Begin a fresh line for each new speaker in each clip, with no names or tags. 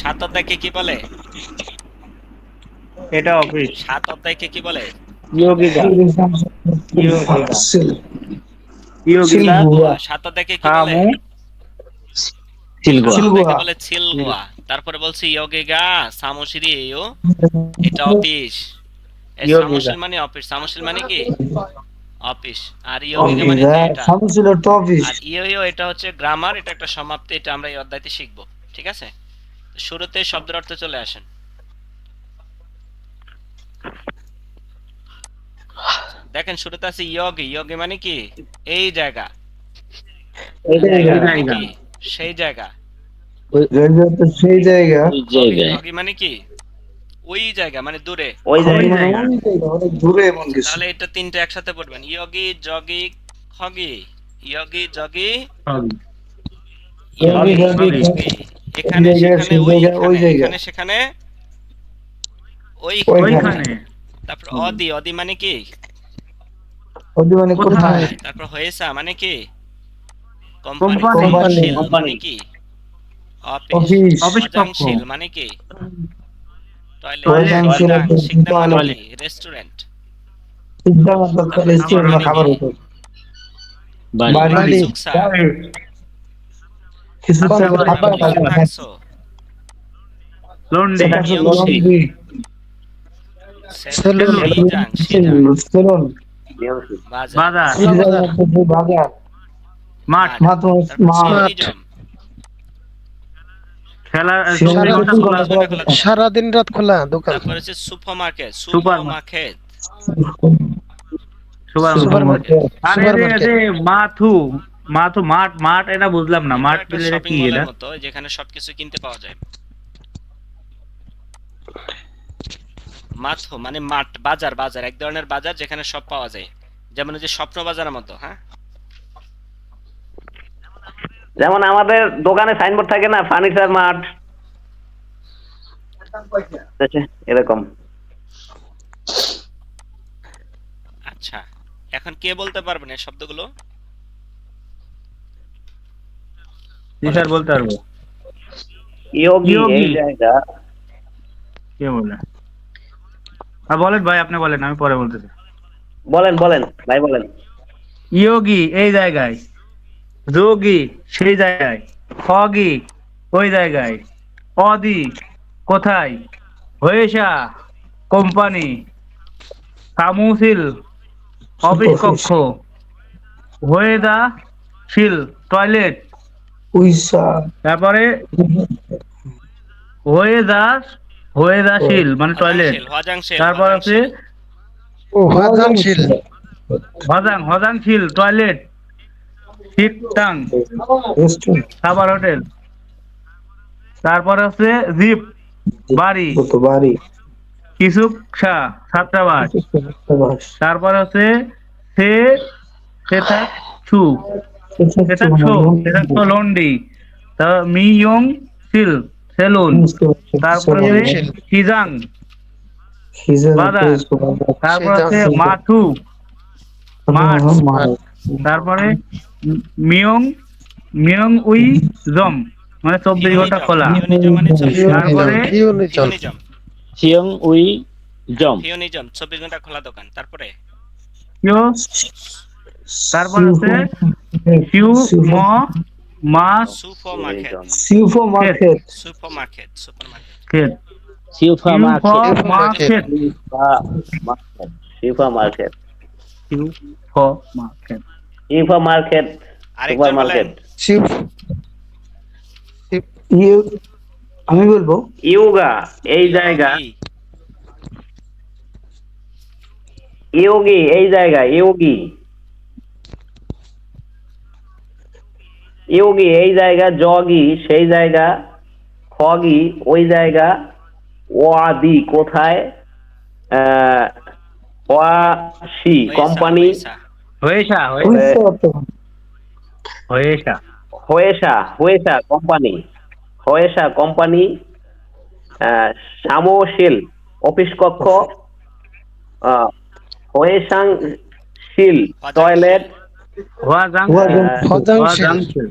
সাত অধ্যায়কে কি বলে?
এটা অফিস।
সাত অধ্যায়কে কি বলে?
ইয়োগিকা। ইয়োগিকা?
সাত অধ্যায়কে কি বলে?
সিলগুয়া
সিলগুয়া
বলে? ছিলগুয়া তারপরে বলছি সামোশিরি এটা অফিস। সামোশিল মানে অফিস। সামোশিল মানে কি? অফিস। আর ইয়োগিগা মানে এটা?
সামসিল অফিস।
আর ইও ইও এটা হচ্ছে গ্রামার এটা একটা সমাপ্তি এটা আমরা এই অধ্যায়তে শিখব। ঠিক আছে? শুরুতে শব্দের অর্থে চলে আসেন। দেখেন শুরুতে আছে ইয়োগি। ইয়োগি মানে কি? এই জায়গা। মানে সেই জায়গা।
সেই জায়গা।
ওই
মানে কি? ওই জায়গা মানে দূরে।
ওই জায়গা
অনেক দূরে এমন কিছু।
তাহলে এটা তিনটা একসাথে পড়বেন। ইয়োগি জগি খগি। ইয়োগি জগি
ইয়োগি,
ইয়োগি,
জগি,
খগি। এখানে সেখানে
ওই
এখানে সেখানে
ওইখানে।
তারপর অদি অদি মানে কি?
ওদি মানে কোথায়?
তারপর হয়েছা মানে কি? কোম্পানি।
কোম্পানি।
মানে কি? অফিস।
অফিস।
মানে কি? টয়লেট। রেস্টুরেন্ট।
রেস্টুরেন্ট খাবার
বাড়ি
কিছু
আচ্ছা,
খাবার
খাবার,
খাবার
কোথায় থাকছো
লন্ডে
সেটা হচ্ছে লন্ড্রি
সেলুন সিজাং সিজাং
সেলুন
বাজার।
বাজার।
সিদ্ধান্ত
মাঠ।
মাঠ।
সিওনিজম,
খেলা
সারা
চব্বিশ ঘণ্টা
দিন
খোলা
খোলা
খোলা
থাকে।
সারা দিন রাত খোলা দোকান।
Supermarket
super
supermarket.
Super
market.
আর
সুপার
মাথু মাথু মাঠ মাঠ এটা বুঝলাম না মাঠ
একটা
কি এটা
যেখানে সবকিছু কিনতে পাওয়া যায়। মাথো মানে মাঠ বাজার বাজার এক ধরনের বাজার যেখানে সব পাওয়া যায়। যেমন যে স্বপ্ন বাজারের মতো হ্যাঁ?
যেমন আমাদের দোকানে সাইনবোর্ড থাকে না ফার্নিচার মার্ট এরকম।
আচ্ছা এখন কে বলতে পারবেন এই শব্দগুলো?
জি স্যার বলতে পারব?
ইয়োগি
ইয়োগি।
এই জায়গা।
কে বলে? আর বলেন ভাই আপনি বলেন আমি পরে বলতেছি।
বলেন বলেন ভাই বলেন।
ইয়োগি এই জায়গায়। যোগী সেই জায়গায়। ফগি ওই জায়গায়। অদি কোথায়? হয়েসা কোম্পানি। কামুসিল অফিস কক্ষ। হয়েদা শিল টয়লেট।
উইসা
তারপরে হয়েদাস হয়েদাশীল মানে টয়লেট
হজাংশীল, হজাংশীল,
তারপর আছে
হজাংশীল।
হজাং হজাংশীল টয়লেট শিকটাং খাবার হোটেল। তারপর আছে জিপ বাড়ি।
বাড়ি।
কিছু ছাত্রাবাস তারপর আছে সে সেটা ছু সেটা ছো সেটা তো লন্ডি তা মি ইয়ং সিল সেলুন তারপরে সিজাং বাজার। তারপর আছে মাথু মাঠ তারপরে মিয়ং মিয়ং উই জম মানে চব্বিশ ঘণ্টা খোলা। তারপরে
সিয়ং উই জম
চব্বিশ ঘণ্টা খোলা দোকান। তারপরে?
তারপর আছে কিউ ম
আমি বলব?
ইয়োগা এই জায়গা।
ইয়োগি,
ইয়োগি এই জায়গা ইয়োগি। ইয়োগি এই জায়গা জগি সেই জায়গা খগি ওই জায়গা ওয়াদি কোথায়? আহ, ওয়াশি কোম্পানি। হয়েসা হয়েসা কোম্পানি। হয়েসা কোম্পানি আহ, সামোশিল অফিস কক্ষ। হয়েসাং শিল টয়লেট।
হওয়া জাং
হুয়াজাং-
হজানশীল
হজাংশীল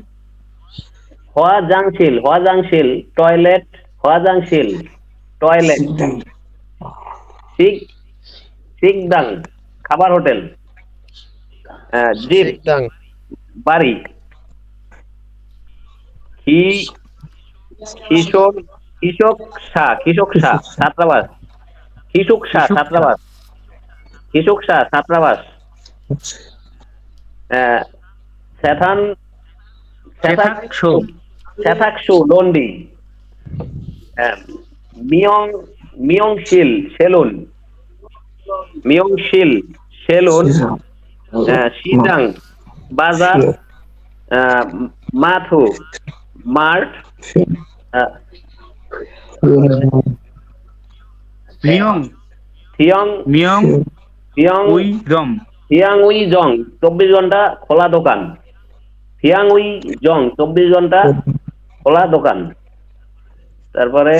হওয়া জাংশিল হওয়া জাংশিল টয়লেট হওয়াজাংশীল টয়লেট। শিক শিকদাং খাবার হোটেল। জিপ
সিকদাং
বাড়ি। কি কৃষক কৃষক শাহ কৃষক শাহ ছাত্রাবাস। কৃষক শাহ ছাত্রাবাস। কৃষক শাহ ছাত্রাবাস। আহ, সেথান লন্ডি মিয়ং মিয়ংশিল সেলুন মিয়ংশিল সেলুন সিজাং বাজার মাথু মার্ট
মিয়ং
থিয়ং
মিয়ং
থিয়ং
উই জম
থিয়াং উই জং চব্বিশ ঘণ্টা খোলা দোকান। থিয়াং উই জং চব্বিশ ঘণ্টা। খোলা দোকান। তারপরে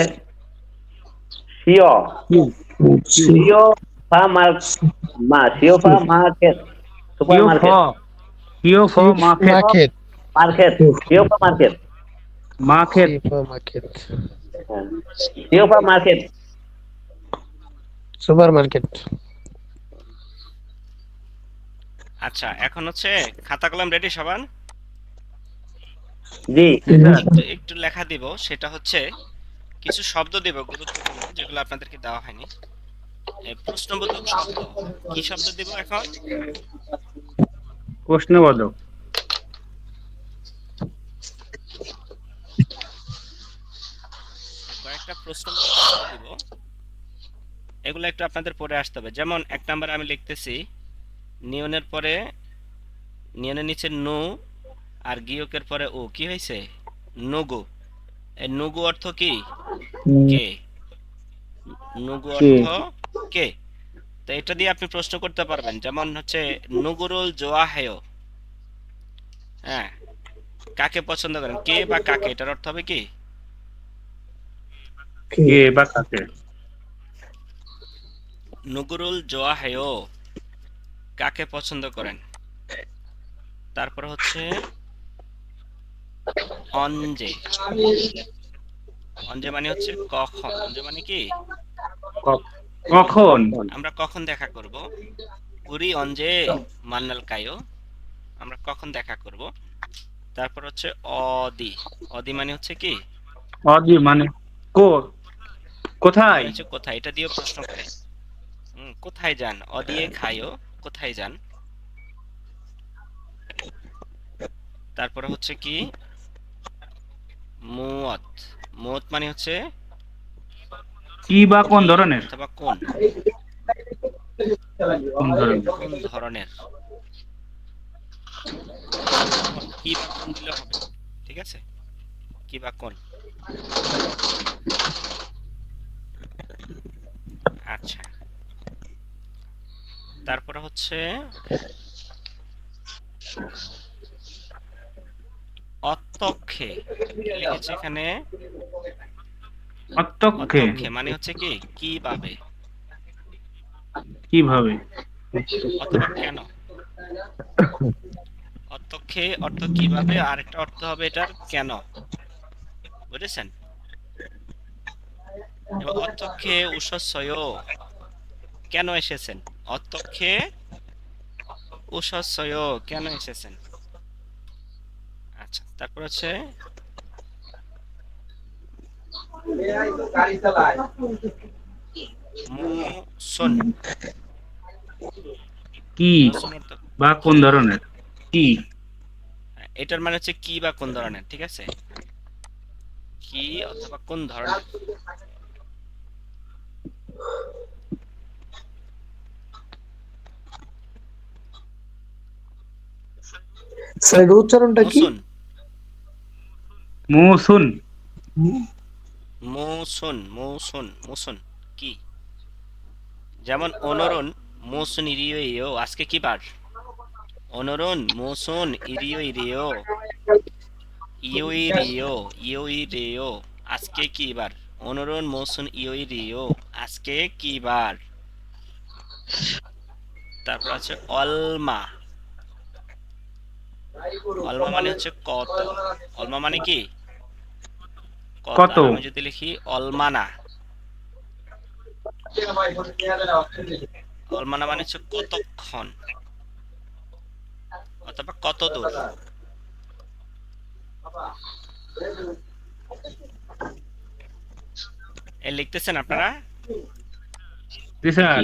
শিও শিও ফা মার মা শিও ফা মার্কেট সুপার মার্কেট।
কিও ফ মার্কেট
মার্কেট।
মার্কেট শিও ফা মার্কেট।
মার্কেট।
মার্কেট।
শিও ফা মার্কেট।
Super market.
আচ্ছা এখন হচ্ছে খাতা কলম রেডি সবার
জি।
একটু লেখা দিব সেটা হচ্ছে কিছু শব্দ দেব গুরুত্বপূর্ণ যেগুলো আপনাদেরকে দেওয়া হয়নি। প্রশ্নবোধক শব্দ। কি শব্দ দেব এখন?
প্রশ্নবোধক।
কয়েকটা প্রশ্নবোধক শব্দ দিব। এগুলো একটু আপনাদের পড়ে আসতে হবে। যেমন এক নম্বরে আমি লিখতেছি নিয়নের পরে নিয়নের নিচে নু আর গিয়কের পরে ও কি হয়েছে? নুগু। এই নুগু অর্থ কি? কে? নুগু অর্থ কে? তো এটা দিয়ে আপনি প্রশ্ন করতে পারবেন। যেমন হচ্ছে নুগুরুল জোয়াহেয়। হ্যাঁ? কাকে পছন্দ করেন? কে বা কাকে? এটার অর্থ হবে কি?
কে বা কাকে?
নুগুরুল জোয়াহেয়। কাকে পছন্দ করেন? তারপর হচ্ছে অঞ্জে। অঞ্জে মানে হচ্ছে কখন। অঞ্জে মানে কি?
কখন?
আমরা কখন দেখা করব? উরি অঞ্জে মান্নাল কায়ো। আমরা কখন দেখা করব? তারপর হচ্ছে অদি। অদি মানে হচ্ছে কি?
অজি মানে কো কোথায়?
হচ্ছে কোথায়? এটা দিয়েও প্রশ্ন করে। হুম, কোথায় যান? অদিয়ে খায়ো কোথায় যান? তারপরে হচ্ছে কি? মুয়াত মুয়াত মানে হচ্ছে
কি বা কোন ধরনের?
অথবা কোন।
কোন ধরনের?
কোন ধরনের? কি দিলে হবে? ঠিক আছে? কি বা কোন? আচ্ছা। তারপরে হচ্ছে অত্যক্ষে লিখেছে এখানে।
অত্যক্ষে?
মানে হচ্ছে কি? কীভাবে?
কীভাবে?
কেন? অর্থক্ষে অর্থ কীভাবে? আরেকটা অর্থ হবে এটার কেন? বুঝেছেন? অর্থক্ষে উষস্বয়। কেন এসেছেন? অর্থক্ষে উষস্বয়। কেন এসেছেন? তারপর হচ্ছে
কি বা কোন ধরনের? কি?
এটার মানে হচ্ছে কি বা কোন ধরনের ঠিক আছে? কি অথবা কোন ধরনের?
স্যার উচ্চারণটা কি?
মুসুন।
মুসুন
মুসুন মুসুন, কি? যেমন অনরন মুসুন ইরিও ইরিও, আজকে কি বার? অনরন মুসুন ইরিও ইরিও, ইও ইরিও ইও ইরিও, আজকে কি বার? অনরন মুসুন ইও ইরিও, আজকে কি বার? তারপর আছে অলমা। অলমা মানে হচ্ছে কত? অলমা মানে কি?
কত?
আমি যদি লিখি অলমানা। অলমানা মানে হচ্ছে কতক্ষণ? অথবা কত দূর? এ লিখতেছেন আপনারা?
জি স্যার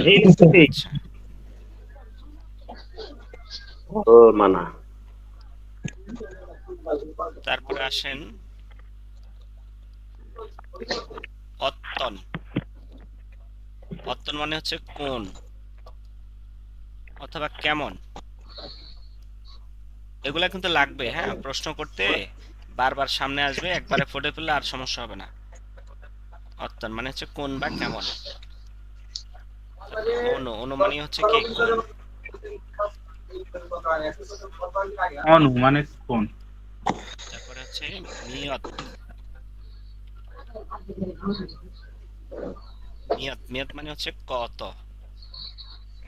তারপরে আসেন। অত্তন। অত্তন মানে হচ্ছে কোন? অথবা কেমন? এগুলা কিন্তু লাগবে হ্যাঁ? প্রশ্ন করতে বারবার সামনে আসবে একবারে ফুটে ফেললে আর সমস্যা হবে না। অত্তন মানে হচ্ছে কোন বা কেমন? অনু অনু মানে হচ্ছে কি
অনু মানে কোন?
তারপরে হচ্ছে নিয়ত। নিয়ত নিয়ত মানে হচ্ছে কত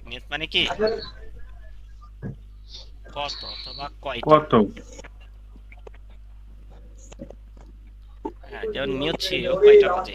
নিয়ত মানে কি কত অথবা কয়টা
কত
হ্যাঁ যেমন নিয়ত ছিল কয়টা বাজে